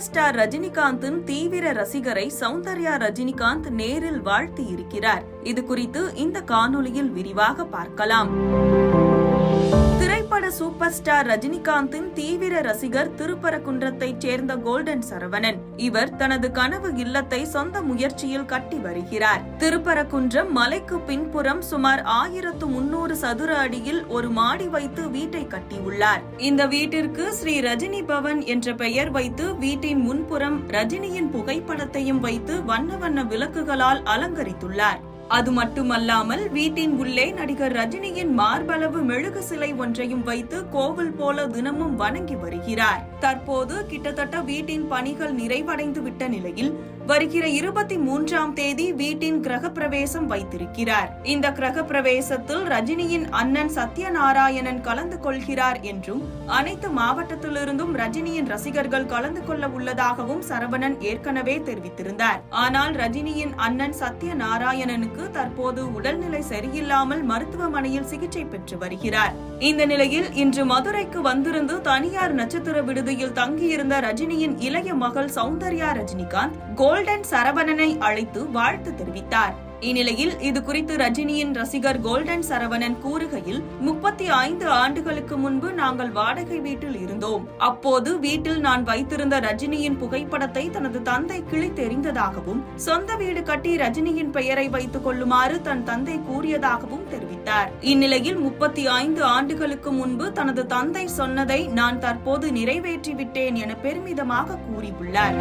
Super star ரஜினிகாந்தின் தீவிர ரசிகரை சௌந்தர்யா ரஜினிகாந்த் நேரில் வாழ்த்தி இருக்கிறார் இது குறித்து இந்த காணொலியில் விரிவாக பார்க்கலாம். திரைப்பட சூப்பர் ஸ்டார் ரஜினிகாந்தின் தீவிர ரசிகர் திருப்பரங்குன்றத்தைச் சேர்ந்த கோல்டன் சரவணன். இவர் தனது கனவு இல்லத்தை சொந்த முயற்சியில் கட்டி வருகிறார். திருப்பரங்குன்றம் மலைக்கு பின்புறம் சுமார் ஆயிரத்து முன்னூறு சதுர அடியில் ஒரு மாடி வைத்து வீட்டை கட்டியுள்ளார். இந்த வீட்டிற்கு ஸ்ரீ ரஜினி பவன் என்ற பெயர் வைத்து வீட்டின் முன்புறம் ரஜினியின் புகைப்படத்தையும் வைத்து வண்ண வண்ண விளக்குகளால் அலங்கரித்துள்ளார். அது மட்டுமல்லாமல் வீட்டின் உள்ளே நடிகர் ரஜினியின் மார்பளவு மெழுகு சிலை ஒன்றையும் வைத்து கோவில் போல தினமும் வணங்கி வருகிறார். தற்போது கிட்டத்தட்ட வீட்டின் பணிகள் நிறைவடைந்து விட்ட நிலையில் வருகிற இருபத்தி மூன்றாம் தேதி வீட்டின் கிரகப்பிரவேசம் வைத்திருக்கிறார். இந்த கிரகப்பிரவேசத்தில் ரஜினியின் அண்ணன் சத்யநாராயணன் கலந்து கொள்கிறார் என்றும் அனைத்து மாவட்டத்திலிருந்தும் ரஜினியின் ரசிகர்கள் கலந்து கொள்ள உள்ளதாகவும் சரவணன் ஏற்கனவே தெரிவித்திருந்தார். ஆனால் ரஜினியின் அண்ணன் சத்யநாராயணனுக்கு தற்போது உடல்நிலை சரியில்லாமல் மருத்துவமனையில் சிகிச்சை பெற்று வருகிறார். இந்த நிலையில் இன்று மதுரைக்கு வந்திருந்து தனியார் நட்சத்திர விடுதியில் தங்கியிருந்த ரஜினியின் இளைய மகள் சௌந்தர்யா ரஜினிகாந்த் கோல் கோல்டன் சரவணனை அழைத்து வாழ்த்து தெரிவித்தார். இந்நிலையில் இது குறித்து ரஜினியின் ரசிகர் கோல்டன் சரவணன் கூறுகையில் முப்பத்தி ஐந்து ஆண்டுகளுக்கு முன்பு நாங்கள் வாடகை வீட்டில் இருந்தோம். அப்போது வீட்டில் நான் வைத்திருந்த ரஜினியின் புகைப்படத்தை தனது தந்தை கிழித்தெறிந்ததாகவும் சொந்த வீடு கட்டி ரஜினியின் பெயரை வைத்துக் கொள்ளுமாறு தன் தந்தை கூறியதாகவும் தெரிவித்தார். இந்நிலையில் முப்பத்தி ஐந்து ஆண்டுகளுக்கு முன்பு தனது தந்தை சொன்னதை நான் தற்போது நிறைவேற்றிவிட்டேன் என பெருமிதமாக கூறியுள்ளார்.